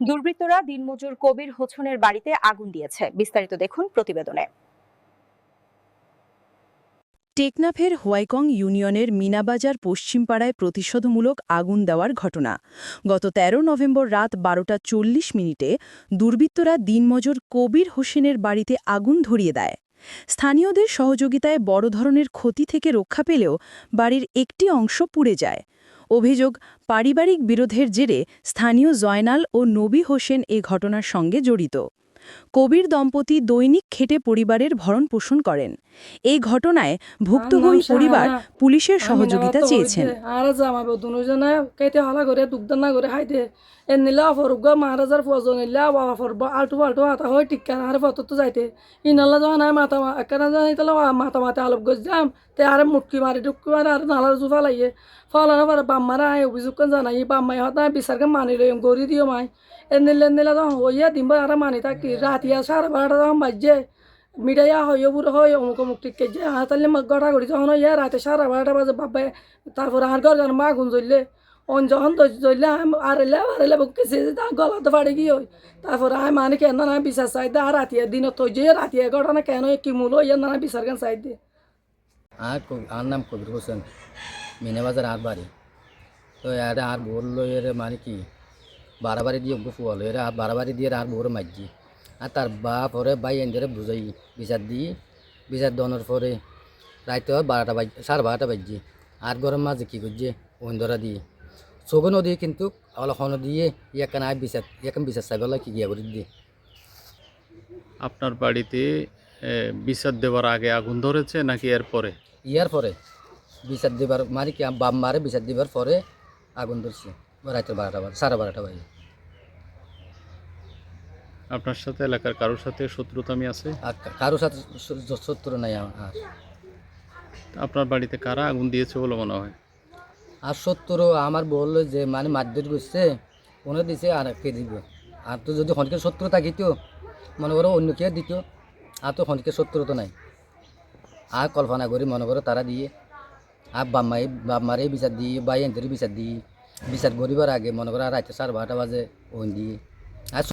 দুর্বৃত্তরা দিনমজুর কবির হোছনের বাড়িতে আগুন দিয়েছে। বিস্তারিত দেখুন প্রতিবেদনে। টেকনাফের হোয়াইকং ইউনিয়নের মিনাবাজার পশ্চিমপাড়ায় প্রতিশোধমূলক আগুন দেওয়ার ঘটনা। গত ১৩ নভেম্বর রাত বারোটা চল্লিশ মিনিটে দুর্বৃত্তরা দিনমজুর কবির হোসেনের বাড়িতে আগুন ধরিয়ে দেয়। স্থানীয়দের সহযোগিতায় বড় ধরনের ক্ষতি থেকে রক্ষা পেলেও বাড়ির একটি অংশ পুড়ে যায়। অভিযোগ পারিবারিক বিরোধের জেরে স্থানীয় জয়নাল ও নবী হোসেন এ ঘটনার সঙ্গে জড়িত। কবির দম্পতি দৈনিক খেটে পরিবারের ভরণ পোষণ করেন। এই ঘটনায় ভুক্তভোগী পরিবার পুলিশের সহযোগিতা চেয়েছেন। টিকা আর ফত তো আর মুটকি মারি টুকি মারি আর নালার জু ফালাইয়ে ফলানো পরে বাম্মারা আয় অভিযোগ করে জানাই বাম্মাই হতা বিচারকে মানি লই গড়ি দিও মাই এ নিলে নিলে তখন হইয়া দিন আর মানি থাকি রাতিয়া সাড়ে বারোটা তখন বাজছে মিঠাইয়া হয় বুড়ো হয় অমুক অমুক টিকে যে হাতালে গড়া গড়ি যখন ইয়া রাতে সাড়ে বারোটা বাজে বাবাই তারপর আর ঘর ঘর মা গুন জ্বললে অন যখন জ্বললে আর এলে আর এলে কেসে গলাতে পাড়ে কি হয় তারপর আয় মানে কেন না বিচার চাই দে আর রাতিয়া দিন তো যে রাতিয়া ঘটনা কেন কি মূল ইয়া না বিচার কেন চাই দে আর আর নাম কবির হোসেন মিনাবাজার আর বাড়ি। তো এটা আর বলল এর মানে কি বাড়াবাড়ি দিয়ে ফুয়াল এর আর বাড়াবাড়ি দিয়ে আর বউরে মারছি আর তার বাপ ওরে ভাই এনদের বুঝাই বিচার দিয়ে বিচার দনের পরে রাইতে বারোটা বাজ সাড়ে বারোটা বাজছে আর গরম মাঝে কী করছে ওইন্দরা দিয়ে চোখে নদী কিন্তু অলখন দিয়ে ইয়াকান আর বিচার ইয়াকান বিচার চাইবেলা কি গিয়া করে দিয়ে আপনার বাড়িতে বিচার দেওয়ার আগে আগুন ধরেছে নাকি এর পরে ইয়ার পরে। বিচার দিবার মানে কি বাপ মারে বিচার দিবার পরে আগুন ধরছে। রাতের বারোটা বাজে সাড়ে বারোটা বাজে। আপনার সাথে এলাকার কারোর সাথে শত্রুতামি আছে? আর কারোর সাথে শত্রু নাই আর। আপনার বাড়িতে কারা আগুন দিয়েছে বলে মনে হয়? আর শত্রু আমার বলল যে মানে মারধর করছে কোনো দিছে আর কে দিব? আর তো যদি খনকে শত্রু থাকিত মনে করো অন্য কে দিত আর তো খনকে শত্রু তো নাই। আর কল্পনা করি মনে করো তারা দিয়ে আর বাম্মাই বাম্মারে বিচার দিয়ে বাই এনদের বিচার দিয়ে বিচার করিবার আগে মনে করো আর রাতে সাড়ে বারোটা বাজে ওন দিয়ে আর